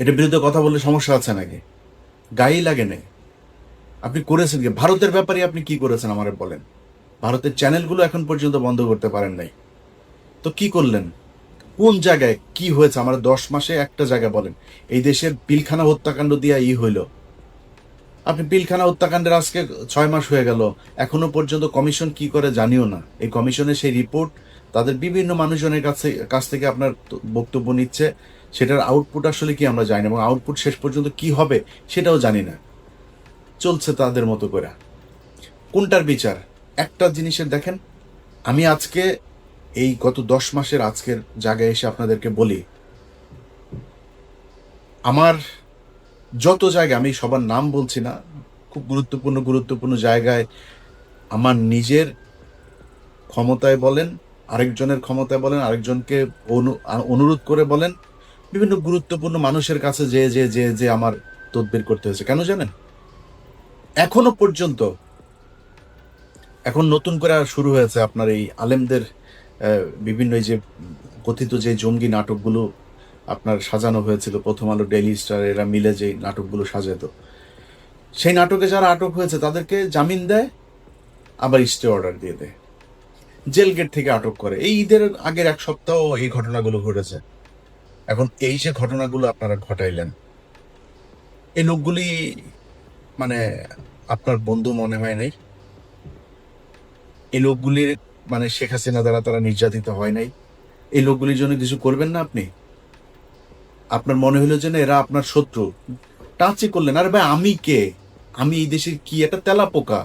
এটার বিরুদ্ধে কথা বললে সমস্যা আছে নাকি? গায়েই লাগে নেই। আপনি করেছেন কি? ভারতের ব্যাপারে আপনি কি করেছেন আমারে বলেন। ভারতের চ্যানেলগুলো এখন পর্যন্ত বন্ধ করতে পারেন নাই। তো কি করলেন? কোন জায়গায় কি হয়েছে? আমার দশ মাসে একটা জায়গা বলেন। এই দেশের পিলখানা হত্যাকাণ্ড দিয়া ই হইল। আপনি পিলখানা হত্যাকাণ্ডের আজকে ছয় মাস হয়ে গেল। এখনও পর্যন্ত কমিশন কি করে জানিও না। এই কমিশনের সেই রিপোর্ট তাদের বিভিন্ন মানুষজনের কাছে কাছ থেকে আপনার বক্তব্য নিচ্ছে। সেটার আউটপুট আসলে কি আমরা জানি না এবং আউটপুট শেষ পর্যন্ত কি হবে সেটাও জানি না। চলছে তাদের মতো করে। কোনটার বিচার? একটা জিনিসের দেখেন, আমি আজকে এই গত দশ মাসের আজকের জায়গায় এসে আপনাদেরকে বলি, আমার যত জায়গায় আমি সবার নাম বলছি না, খুব গুরুত্বপূর্ণ গুরুত্বপূর্ণ জায়গায় আমার নিজের ক্ষমতায় বলেন, আরেকজনের ক্ষমতায় বলেন, আরেকজনকে অনু- অনুরোধ করে বলেন বিভিন্ন গুরুত্বপূর্ণ মানুষের কাছে যে যে যে যে আমার তদবির করতে হয়েছে। কেন জানেন? এখনও পর্যন্ত, এখন নতুন করে শুরু হয়েছে আপনার এই আলেমদের বিভিন্ন যে কথিত যে জঙ্গি নাটকগুলো আপনার সাজানো হয়েছিল, প্রথম আলো, ডেইলি স্টার, এরা মিলে যে নাটকগুলো সাজাতো। সেই নাটকে যারা আটক হয়েছে, তাদেরকে জামিন দেয়, আবার স্টে অর্ডার দিয়ে দেয়। জেল গেট থেকে আটক করে। এই ঈদের আগের এক সপ্তাহ এই ঘটনাগুলো ঘটেছে। এখন এই যে ঘটনাগুলো আপনারা ঘটাইলেন, এই লোকগুলি মানে আপনার বন্ধু মনে হয় নাই? এই লোকগুলির মানে শেখ হাসিনা দ্বারা তারা নির্যাতিত হয় নাই? এই লোকগুলির জন্য কিছু করবেন না আপনি? আপনার মনে হলো যে এরা আপনার শত্রু। টাচই করলেন, আরে ভাই, আমি কে? আমি এই দেশের কি? একটা তেলা পোকা।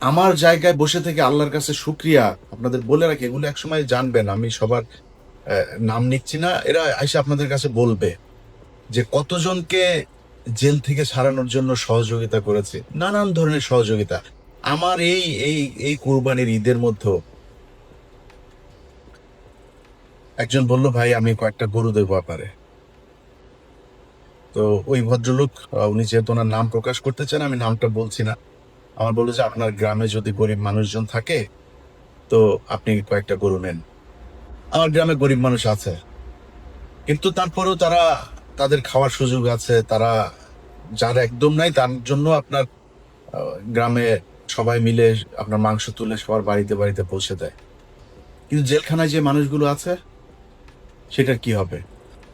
আমার জায়গায় বসে থেকে আল্লাহর কাছে শুক্রিয়া। আপনাদের বলে রাখি, এগুলো একসময় জানবেন, আমি সবার নাম নিচ্ছি না, এরা এসে আপনাদের কাছে বলবে যে কতজনকে জেল থেকে ছাড়ানোর জন্য সহযোগিতা করেছে, নানান ধরনের সহযোগিতা। আমার এই এই এই কোরবানির ঈদের মধ্যে একজন বলল, ভাই, আমি কয়েকটা গরু দেবো আপনারে। তো ওই ভদ্রলোক, উনি যেহেতু ওনার নাম প্রকাশ করতে চান, আমি নামটা বলছি না। আমার বলল যে, আপনার গ্রামে যদি গরিব মানুষজন থাকে, তো আপনি কয়েকটা গরু নেন। আমার গ্রামে গরিব মানুষ আছে। কিন্তু তারপরেও তারা তাদের খাওয়ার সুযোগ আছে, তারা যার একদম নাই তার জন্য আপনার গ্রামে সবাই মিলে আপনার মাংস তুলে সবার বাড়িতে বাড়িতে পৌঁছে দেয়। কিন্তু জেলখানায় যে মানুষগুলো আছে সেটা কি হবে?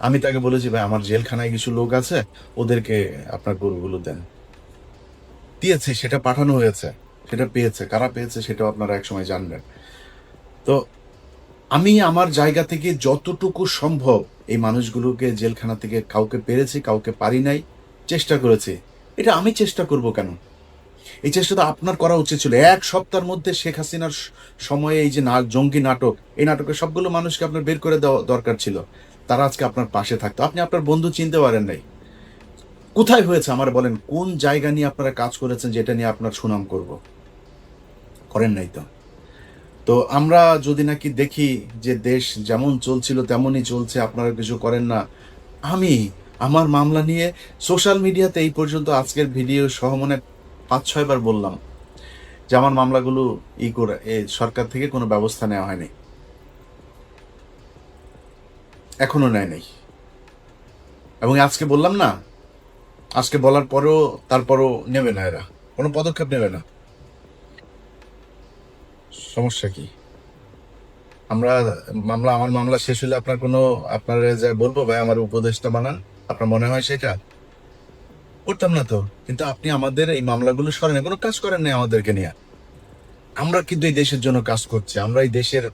আমি তাকে বলেছি, ভাই, আমার জেলখানায় কিছু লোক আছে, ওদেরকে আপনার গরুগুলো দেন। দিয়েছে, সেটা পাঠানো হয়েছে, সেটা পেয়েছে। কারা পেয়েছে সেটাও আপনারা একসময় জানবেন। তো আমি আমার জায়গা থেকে যতটুকু সম্ভব এই মানুষগুলোকে জেলখানা থেকে কাউকে পেরেছি, কাউকে পারি নাই, চেষ্টা করেছি। এটা আমি চেষ্টা করব কেন? এই চেষ্টা তো আপনার করা উচিত ছিল। এক সপ্তাহের মধ্যে শেখ হাসিনার সময়ে এই যে না জঙ্গি নাটক, এই নাটকের সবগুলো মানুষকে আপনার বের করে দেওয়া দরকার ছিল। তারা আজকে আপনার পাশে থাকতো। আপনি আপনার বন্ধু চিনতে পারেন নাই। কোথায় হয়েছে আমার বলেন? কোন জায়গা নিয়ে আপনারা কাজ করেছেন যেটা নিয়ে আপনার সুনাম করব? করেন নাই তো। তো আমরা যদি নাকি দেখি যে দেশ যেমন চলছিল, তেমনই চলছে, আপনারা কিছু করেন না। আমি আমার মামলা নিয়ে সোশ্যাল মিডিয়াতে এই পর্যন্ত আজকের ভিডিও সহ মনে পাঁচ ছয়বার বললাম যে আমার মামলাগুলো ই করে, এ সরকার থেকে কোনো ব্যবস্থা নেওয়া হয়নি। এখনও নেয় নাই। এবং আজকে বললাম না, আজকে বলার পরেও, তারপরও নেবে না এরা। কোনো পদক্ষেপ নেবে না। সমস্যা কি? আমরা, মামলা, আমার মামলা শেষ হলে আপনার কোনো, আপনার যা বলব, ভাই, আমার উপদেশটা বানান, আপনার মনে হয় সেটা? করতাম না তো, কিন্তু আপনি আমাদের এই মামলাগুলো সরেন, কোনো কাজ করেন না আমাদেরকে নিয়ে। আমরা কিন্তু এই দেশের জন্য কাজ করছি, আমরা এই দেশের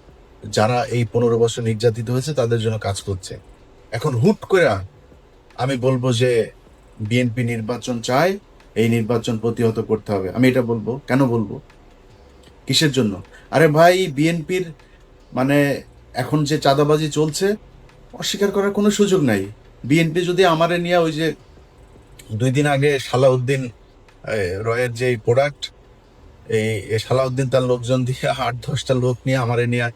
যারা এই পনেরো বছর নির্যাতিত হয়েছে, তাদের জন্য কাজ করছে। এখন হুট করে আমি বলব যে বিএনপি নির্বাচন চায় এই নির্বাচন প্রতিহত করতে হবে। আমি এটা বলব, কেন বলব? কিসের জন্য? আরে ভাই, বিএনপির মানে এখন যে চাঁদাবাজি চলছে, অস্বীকার করার কোনো সুযোগ নাই। বিএনপি যদি আমারে নিয়ে ওই যে দুই দিন আগে সালাউদ্দিন রয়ের যে প্রোডাক্ট এই সালাউদ্দিন তার লোকজন দিয়ে আট দশটা লোক নিয়ে আমারে নিয়ে,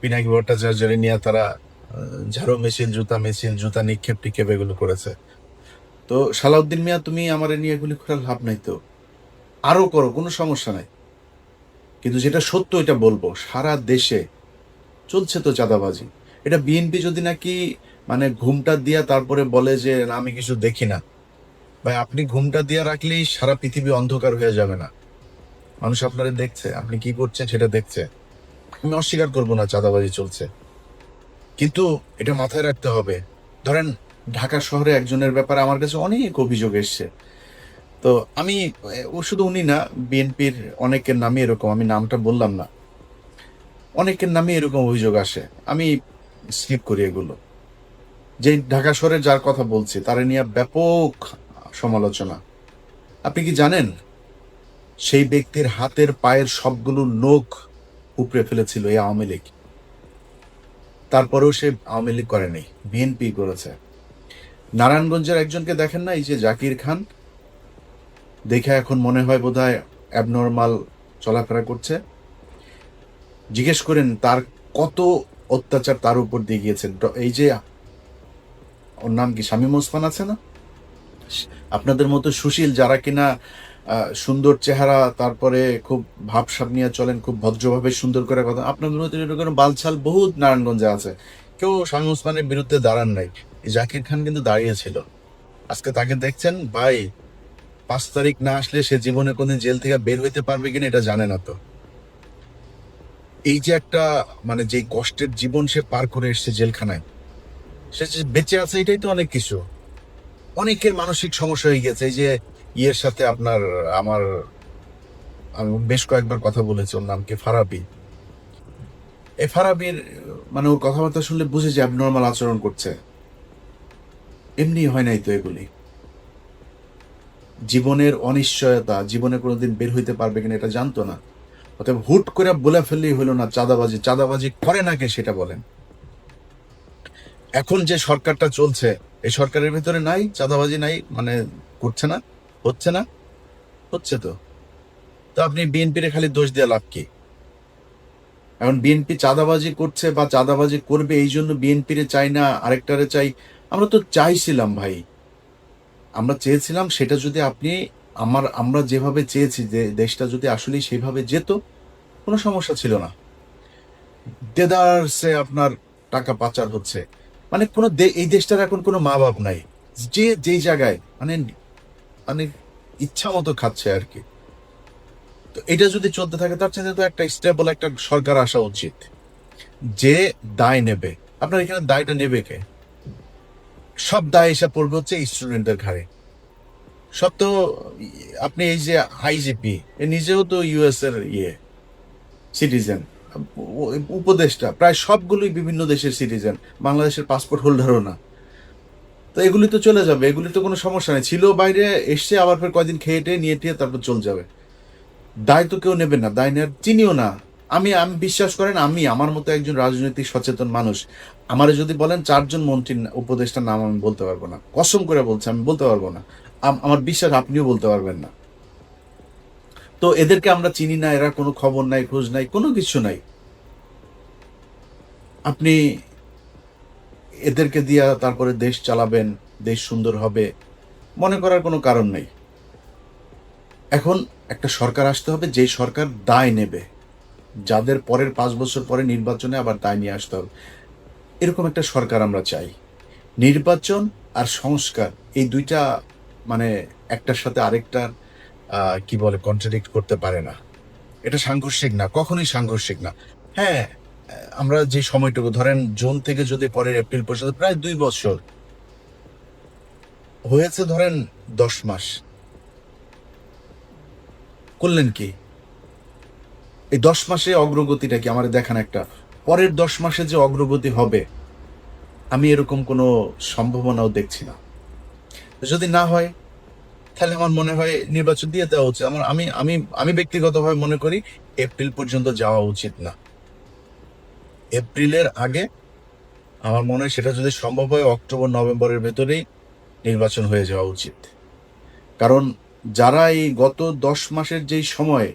পিনাকি ভট্টাচার্যের নিয়ে তারা ঝাড়ু মেশিন জুতা মেশিন জুতা নিক্ষেপ টিক্ষেপ এগুলো করেছে। তো সালাউদ্দিন মিয়া, তুমি আমারে নিয়ে এগুলি করার লাভ নাই তো? আরও করো, কোনো সমস্যা নাই। কিন্তু যেটা সত্য এটা বলব সারা দেশে চলছে তো চাঁদাবাজি। এটা বিএনপি যদি নাকি মানে ঘুমটা দিয়া তারপরে বলে যে না, আমি কিছু দেখি না। ভাই আপনি ঘুমটা দিয়া রাখলেই সারা পৃথিবী অন্ধকার হয়ে যাবে না। মানুষ আপনারা দেখছে আপনি কি করছেন সেটা দেখছে। আমি অস্বীকার করব না চাঁদাবাজি চলছে। কিন্তু এটা মাথায় রাখতে হবে। ধরেন ঢাকা শহরে একজনের ব্যাপারে আমার কাছে অনেক অভিযোগ এসছে। তো আমি, ও শুধু উনি না, বিএনপির অনেকের নামে এরকম, আমি নামটা বললাম না। অনেকের নামে এরকম অভিযোগ আসে। আমি স্লিপ করি এগুলো। যে ঢাকা শহরে যার কথা বলছি, তারা নিয়ে ব্যাপক সমালোচনা। আপনি কি জানেন? সেই ব্যক্তির হাতের পায়ের সবগুলো নখ উপড়ে ফেলেছিল এই আওয়ামী লীগ। তারপরেও সে আওয়ামী লীগ করেনি, বিএনপি করেছে। নারায়ণগঞ্জের একজনকে দেখেন না, এই যে জাকির খান? দেখে এখন মনে হয় বোধহয় অ্যাবনর্মাল চলাফেরা করছে। জিজ্ঞেস করেন, তার কত অত্যাচার তার উপর দিয়ে গিয়েছেন এই যে, ওর নাম কি শামীম ওসমান আছে না? আপনাদের মতো সুশীল যারা কিনা সুন্দর চেহারা, তারপরে খুব ভাবসাব নিয়ে চলেন, খুব ভদ্রভাবে সুন্দর করে কথা, আপনাদের মতো এরকম বালছাল বহুত নারায়ণগঞ্জে আছে। কেউ শামীম ওসমানের বিরুদ্ধে দাঁড়ান নাই। জাকির খান কিন্তু দাঁড়িয়েছিল আজকে তাকে দেখছেন, ভাই পাঁচ তারিখ না আসলে সে জীবনে কোনদিন জেল থেকে বের হইতে পারবে কিনা এটা জানে না তো। এই যে একটা মানে যে কষ্টের জীবন সে পার করে এসছে জেলখানায়, সে যে বেঁচে আছে এটাই তো অনেক কিছু। অনেকের মানসিক সমস্যা হয়ে গেছে। এই যে ইয়ের সাথে আপনার, আমার, আমি বেশ কয়েকবার কথা বলেছি ওর নাম কি, ফারাবি। এই ফারাবির মানে ওর কথাবার্তা শুনলে বুঝে যে অ্যাবনর্মাল আচরণ করছে। এমনি হয় নাই তো এগুলি। জীবনের অনিশ্চয়তা, জীবনে কোনোদিন বের হইতে পারবে কিনা এটা জানতো না। অতএব হুট করে বলে ফেললেই হলো না, চাঁদাবাজি চাঁদাবাজি করে না কে সেটা বলেন। এখন যে সরকারটা চলছে, এই সরকারের ভিতরে নাই, চাঁদাবাজি নাই মানে করছে না, হচ্ছে না, হচ্ছে তো। তো আপনি বিএনপির খালি দোষ দিয়ে লাভ কি? এখন বিএনপি চাঁদাবাজি করছে বা চাঁদাবাজি করবে, এই জন্য বিএনপির চাই না আরেকটারে চাই। আমরা তো চাইছিলাম ভাই আমরা চেয়েছিলাম সেটা যদি আপনি আমার, আমরা যেভাবে চেয়েছি যে দেশটা যদি আসলেই সেভাবে যেত, কোনো সমস্যা ছিল না। দেদারসে আপনার টাকা পাচার হচ্ছে। মানে কোনো এই দেশটার এখন কোনো মা বাপ নাই। যে যেই জায়গায় মানে মানে ইচ্ছা মতো খাচ্ছে আর কি। তো এটা যদি চলতে থাকে, তার চাইতে তো একটা স্টেবল একটা সরকার আসা উচিত। যে দায় নেবে। আপনার এখানে দায়টা নেবে কে? সব দায় এসে পড়বে হচ্ছে স্টুডেন্টদের ঘাড়ে। সব তো, আপনি এই যে আইজিপি এ নিজেও তো ইউএস এর ইয়ে সিটিজেন উপদেষ্টা, প্রায় সবগুলোই বিভিন্ন দেশের সিটিজেন বাংলাদেশের পাসপোর্ট হোল্ডারও না। তো এগুলি তো চলে যাবে, এগুলি তো কোনো সমস্যা নেই। ছিল বাইরে, এসছে, আবার ফের কয়দিন খেয়ে টেয়ে নিয়ে টিয়ে তারপর চলে যাবে। দায় তো কেউ নেবে না, দায় নেওয়ার চিনিও না। আমি আমি বিশ্বাস করেন, আমি, আমার মতো একজন রাজনৈতিক সচেতন মানুষ, আমারে যদি বলেন চারজন মন্ত্রীর উপদেষ্টার নাম আমি বলতে পারব না। কসম করে বলছি, আমি বলতে পারব না। আম- আমার বিশ্বাস আপনিও বলতে পারবেন না। তো এদেরকে আমরা চিনি না, এরা কোনো খবর নাই, খোঁজ নাই, কোনো কিছু নাই। আপনি এদেরকে দিয়া তারপরে দেশ চালাবেন, দেশ সুন্দর হবে, মনে করার কোনো কারণ নেই। এখন একটা সরকার আসতে হবে, যেই সরকার দায় নেবে। যাদের পরের পাঁচ বছর পরে নির্বাচনে আবার দায় নিয়ে আসতে হবে। এরকম একটা সরকার আমরা চাই। নির্বাচন আর সংস্কার, এই দুইটা মানে একটার সাথে আরেকটার কি বলে কন্ট্রাডিক্ট করতে পারে না। এটা সাংঘর্ষিক না, কখনোই সাংঘর্ষিক না। হ্যাঁ আমরা যে সময়টুকু, ধরেন জুন থেকে যদি পরের এপ্রিল পর্যন্ত প্রায় দুই বছর হয়েছে, ধরেন দশ মাস। করলেন কি? এই দশ মাসে অগ্রগতিটা কি? আমার দেখান একটা। পরের দশ মাসে যে অগ্রগতি হবে, আমি এরকম কোনো সম্ভাবনাও দেখছি না। যদি না হয়, তাহলে আমার মনে হয় নির্বাচন দিয়ে দেওয়া উচিত। আমার আমি আমি আমি ব্যক্তিগতভাবে মনে করি, এপ্রিল পর্যন্ত যাওয়া উচিত না। এপ্রিলের আগে আমার মনে হয় সেটা যদি সম্ভব হয়, অক্টোবর, নভেম্বরের ভেতরেই নির্বাচন হয়ে যাওয়া উচিত। কারণ যারা এই গত দশ মাসের যেই সময়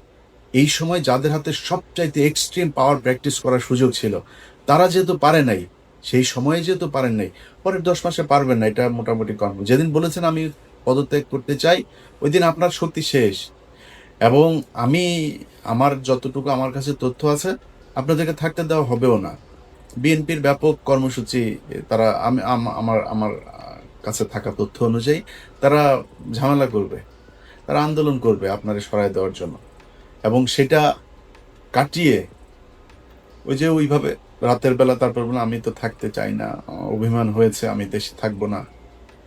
এই সময় যাদের হাতে সবচাইতে এক্সট্রিম পাওয়ার প্র্যাকটিস করার সুযোগ ছিল, তারা যেহেতু পারে নাই, সেই সময়ে যেহেতু পারেন নাই, পরের দশ মাসে পারবেন না, এটা মোটামুটি কনফার্ম। যেদিন বলেছেন আমি পদত্যাগ করতে চাই, ওই দিন আপনার শক্তি শেষ। এবং আমি, আমার যতটুকু আমার কাছে তথ্য আছে, আপনাদেরকে থাকতে দেওয়া হবেও না। বিএনপির ব্যাপক কর্মসূচি, তারা আমি, আমার আমার কাছে থাকা তথ্য অনুযায়ী তারা ঝামেলা করবে, তারা আন্দোলন করবে আপনারে সরায় দেওয়ার জন্য। এবং সেটা কাটিয়ে ওই যে ওইভাবে রাতের বেলা তারপর বলে আমি তো থাকতে চাই না, অভিমান হয়েছে, আমি দেশে থাকব না।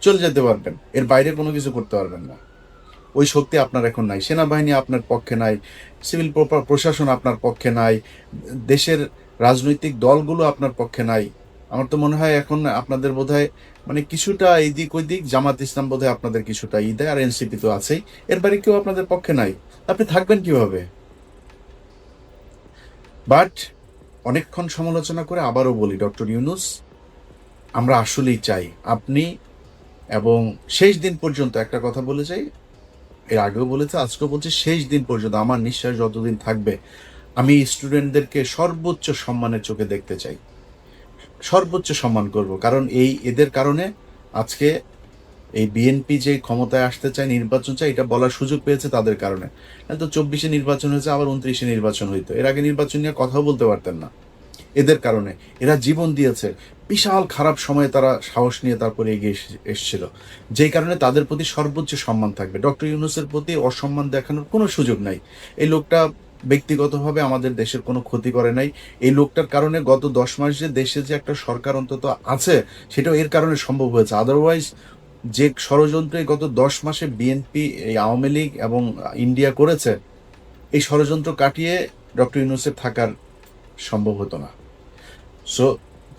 চলে যেতে পারবেন, এর বাইরে কোনো কিছু করতে পারবেন না। ওই শক্তি আপনার এখন নাই, সেনাবাহিনী আপনার পক্ষে নাই, সিভিল প্রশাসন আপনার পক্ষে নাই, দেশের রাজনৈতিক দলগুলো আপনার পক্ষে নাই। আমার তো মনে হয় এখন আপনাদের বোধহয় মানে কিছুটা এইদিক ওই দিক, জামাত ইসলাম বোধহয় আপনাদের কিছুটা ই দেয়, আর এনসিপি তো আছেই। এর বাইরে কেউ আপনাদের পক্ষে নাই। আপনি থাকবেন কীভাবে? বাট অনেকক্ষণ সমালোচনা করে আবারও বলি, ডক্টর ইউনুস, আমরা আসলেই চাই আপনি এবং শেষ দিন পর্যন্ত, একটা কথা বলে যাই, এর আগেও বলেছে, আজকেও বলছি, শেষ দিন পর্যন্ত, আমার নিঃশ্বাস যতদিন থাকবে, আমি স্টুডেন্টদেরকে সর্বোচ্চ সম্মানের চোখে দেখতে চাই। সর্বোচ্চ সম্মান করব, কারণ এই এদের কারণে আজকে এই বিএনপি যে ক্ষমতায় আসতে চায়, নির্বাচন চায়, এটা বলার সুযোগ পেয়েছে তাদের কারণে। তো চব্বিশে নির্বাচন হয়েছে, আবার উনত্রিশে নির্বাচন হইতো। এর আগে নির্বাচন নিয়ে কথাও বলতে পারতেন না। এদের কারণে এরা জীবন দিয়েছে। বিশাল খারাপ সময়ে তারা সাহস নিয়ে তারপরে এগিয়ে এসে- এসেছিল। যেই কারণে তাদের প্রতি সর্বোচ্চ সম্মান থাকবে। ডক্টর ইউনুসের প্রতি অসম্মান দেখানোর কোনো সুযোগ নাই। এই লোকটা ব্যক্তিগতভাবে আমাদের দেশের কোনো ক্ষতি করে নাই। এই লোকটার কারণে গত দশ মাস যে দেশে যে একটা সরকার অন্তত আছে, সেটাও এর কারণে সম্ভব হয়েছে। আদারওয়াইজ যে ষড়যন্ত্রে গত দশ মাসে বিএনপি এই আওয়ামী লীগ এবং ইন্ডিয়া করেছে, এই ষড়যন্ত্র কাটিয়ে ডক্টর ইউনুসের থাকার সম্ভব হতো না। সো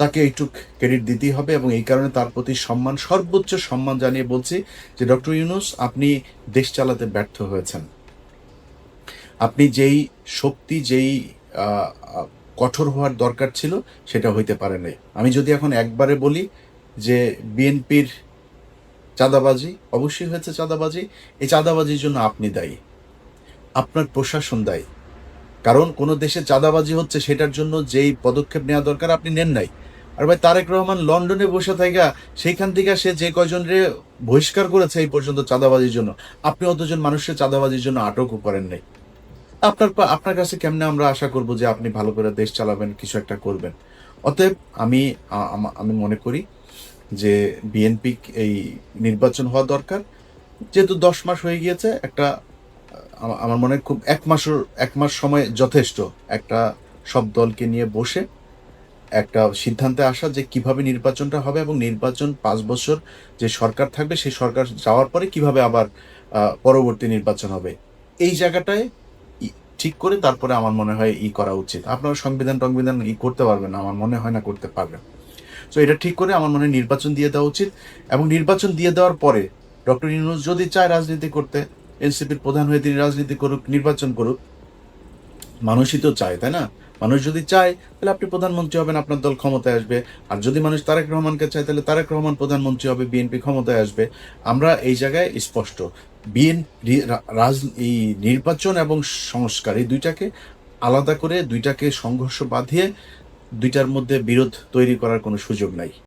তাকে এইটুক ক্রেডিট দিতেই হবে এবং এই কারণে তার প্রতি সম্মান, সর্বোচ্চ সম্মান জানিয়ে বলছি যে, ডক্টর ইউনুস, আপনি দেশ চালাতে ব্যর্থ হয়েছেন। আপনি যেই শক্তি, যেই কঠোর হওয়ার দরকার ছিল সেটা হইতে পারে নাই। আমি যদি এখন একবারে বলি যে বিএনপির চাঁদাবাজি, অবশ্যই হয়েছে চাঁদাবাজি, এই চাঁদাবাজির জন্য আপনি দায়ী। আপনার প্রশাসন দায়ী। কারণ কোনো দেশে চাঁদাবাজি হচ্ছে সেটার জন্য যেই পদক্ষেপ নেওয়া দরকার আপনি নেন নাই। আর ভাই, তারেক রহমান লন্ডনে বসে থাকা সেইখান থেকে সে যে কয়জনরে বহিষ্কার করেছে এই পর্যন্ত চাঁদাবাজির জন্য, আপনি অতজন মানুষের চাঁদাবাজির জন্য আটকও করেন নাই। আপনার আপনার কাছে কেমনে আমরা আশা করব যে আপনি ভালো করে দেশ চালাবেন, কিছু একটা করবেন? অতএব আমি আমি মনে করি যে বিএনপি এই নির্বাচন হওয়া দরকার। যেহেতু দশ মাস হয়ে গিয়েছে, একটা আমার মনে খুব এক মাসের, এক মাস সময় যথেষ্ট একটা সব দলকে নিয়ে বসে একটা সিদ্ধান্তে আসা যে কীভাবে নির্বাচনটা হবে এবং নির্বাচন পাঁচ বছর যে সরকার থাকবে, সেই সরকার যাওয়ার পরে কীভাবে আবার পরবর্তী নির্বাচন হবে। এই জায়গাটায় ঠিক করে তারপরে আমার মনে হয় ই করা উচিত। আপনারা সংবিধান টংবিধান ই করতে পারবেন না, আমার মনে হয় না করতে পারবেন। তো এটা ঠিক করে আমার মনে হয় নির্বাচন দিয়ে দেওয়া উচিত এবং নির্বাচন দিয়ে দেওয়ার পরে ডক্টর ইউনুস যদি চায় রাজনীতি করতে, এনসিপির প্রধান হয়ে তিনি রাজনীতি করুক, নির্বাচন করুক, মানুষই তো চায়, তাই না? মানুষ যদি চায়, তাহলে আপনি প্রধানমন্ত্রী হবেন, আপনার দল ক্ষমতায় আসবে। আর যদি মানুষ তারেক রহমানকে চায়, তাহলে তারেক রহমান প্রধানমন্ত্রী হবে, বিএনপি ক্ষমতায় আসবে। আমরা এই জায়গায় স্পষ্ট। বিএন রাজ, এই নির্বাচন এবং সংস্কার, এই দুইটাকে আলাদা করে, দুইটাকে সংঘর্ষ বাঁধিয়ে দুইটার মধ্যে বিরোধ তৈরি করার কোনো সুযোগ নাই।